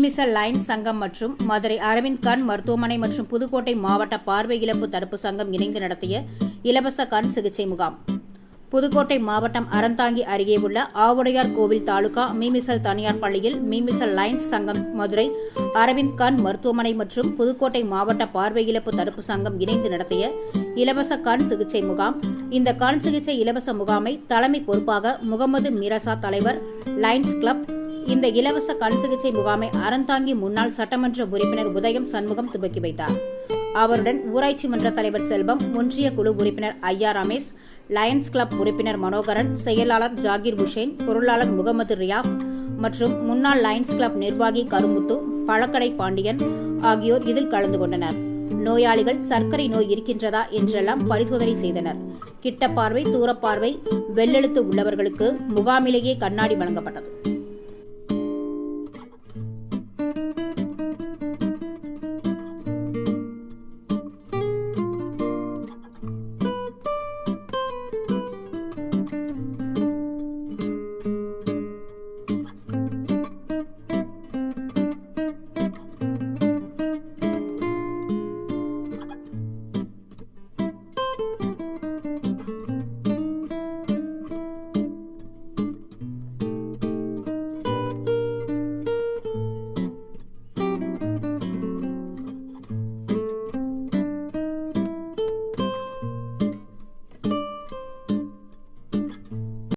Meemisal line சங்கம் மற்றும் மதுரை அரவிந்த் கண் மருத்துவமனை மற்றும் புதுக்கோட்டை மாவட்ட பார்வை இழப்பு தடுப்பு சங்கம் இணைந்து நடத்திய இலவச கண் சிகிச்சை முகாம். புதுக்கோட்டை மாவட்டம் அறந்தாங்கி அருகே உள்ள ஆவுடையார் கோவில் தாலுகா மீமிசல் தனியார் பள்ளியில் மீமிசல் லைன்ஸ் சங்கம் மதுரை அரவிந்த் கண் மருத்துவமனை மற்றும் புதுக்கோட்டை மாவட்ட பார்வை இழப்பு தடுப்பு சங்கம் இணைந்து நடத்திய இலவச கண் சிகிச்சை முகாம். இந்த கண் சிகிச்சை இலவச முகாமை தலைமை பொறுப்பாக முகமது மிரசா தலைவர் லைன்ஸ் கிளப் இந்த இலவச கண் சிகிச்சை முகாமை அறந்தாங்கி முன்னாள் சட்டமன்ற உறுப்பினர் உதயம் சண்முகம் துவக்கி வைத்தார். அவருடன் ஊராட்சி மன்ற தலைவர் செல்வம் ஒன்றிய குழு உறுப்பினர் ஐயா ரமேஷ் லயன்ஸ் கிளப் உறுப்பினர் மனோகரன் செயலாளர் ஜாகிர் ஹுசேன் பொருளாளர் முகமது ரியாஃப் மற்றும் முன்னாள் லயன்ஸ் கிளப் நிர்வாகி கருமுத்து பழக்கடை பாண்டியன் ஆகியோர் இதில் கலந்து கொண்டனர். நோயாளிகள் சர்க்கரை நோய் இருக்கின்றதா என்றெல்லாம் பரிசோதனை செய்தனர். கிட்ட பார்வை தூரப்பார்வை வெள்ளெழுத்து உள்ளவர்களுக்கு முகாமிலேயே கண்ணாடி வழங்கப்பட்டது.